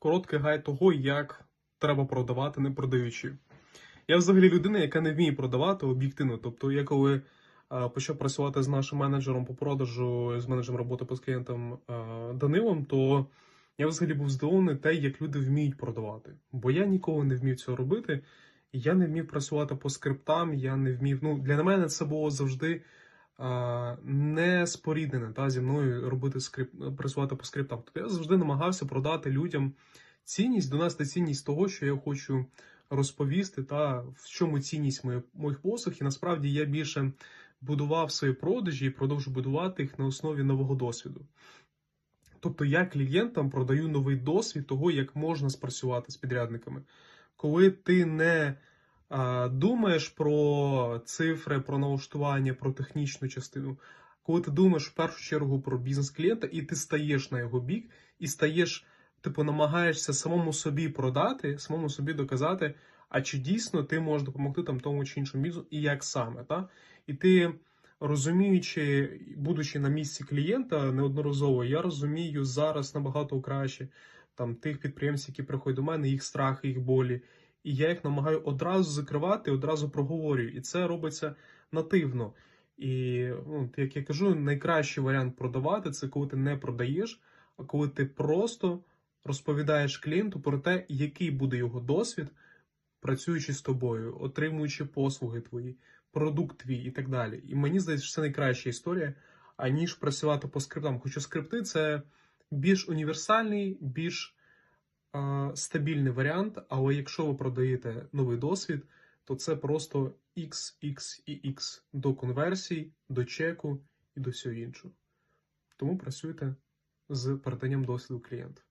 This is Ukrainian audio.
короткий гайд того, як треба продавати, не продаючи. Я взагалі людина, яка не вміє продавати об'єктивно. Тобто, я коли е, почав працювати з нашим менеджером по продажу, з менеджером роботи по з клієнтом е, Данилом, то я взагалі був здивований те, як люди вміють продавати. Бо я ніколи не вмів цього робити. Я не вмів працювати по скриптам, я не вмів. Ну, для мене це було завжди не споріднене та, зі мною робити скрип... працювати по скриптам. Тобто я завжди намагався продати людям цінність, донести цінність того, що я хочу розповісти, та в чому цінність моїх, моїх послуг. І насправді я більше будував свої продажі і продовжу будувати їх на основі нового досвіду. Тобто я клієнтам продаю новий досвід того, як можна спрацювати з підрядниками. Коли ти не думаєш про цифри, про налаштування, про технічну частину, коли ти думаєш в першу чергу про бізнес клієнта, і ти стаєш на його бік, і стаєш, типу, намагаєшся самому собі продати, самому собі доказати, а чи дійсно ти можеш допомогти там тому чи іншому бізнесу, і як саме, та? І ти розуміючи, будучи на місці клієнта неодноразово, я розумію зараз набагато краще там тих підприємців, які приходять до мене, їх страхи, їх болі. І я їх намагаю одразу закривати, одразу проговорюю. І це робиться нативно. І ну, як я кажу, найкращий варіант продавати це коли ти не продаєш, а коли ти просто розповідаєш клієнту про те, який буде його досвід, працюючи з тобою, отримуючи послуги твої, продукт твій і так далі. І мені здається, що це найкраща історія, аніж працювати по скриптам. Хоча скрипти це більш універсальний, більш стабільний варіант, але якщо ви продаєте новий досвід, то це просто X, X і X до конверсій, до чеку і до всього іншого. Тому працюйте з переданням досвіду клієнта.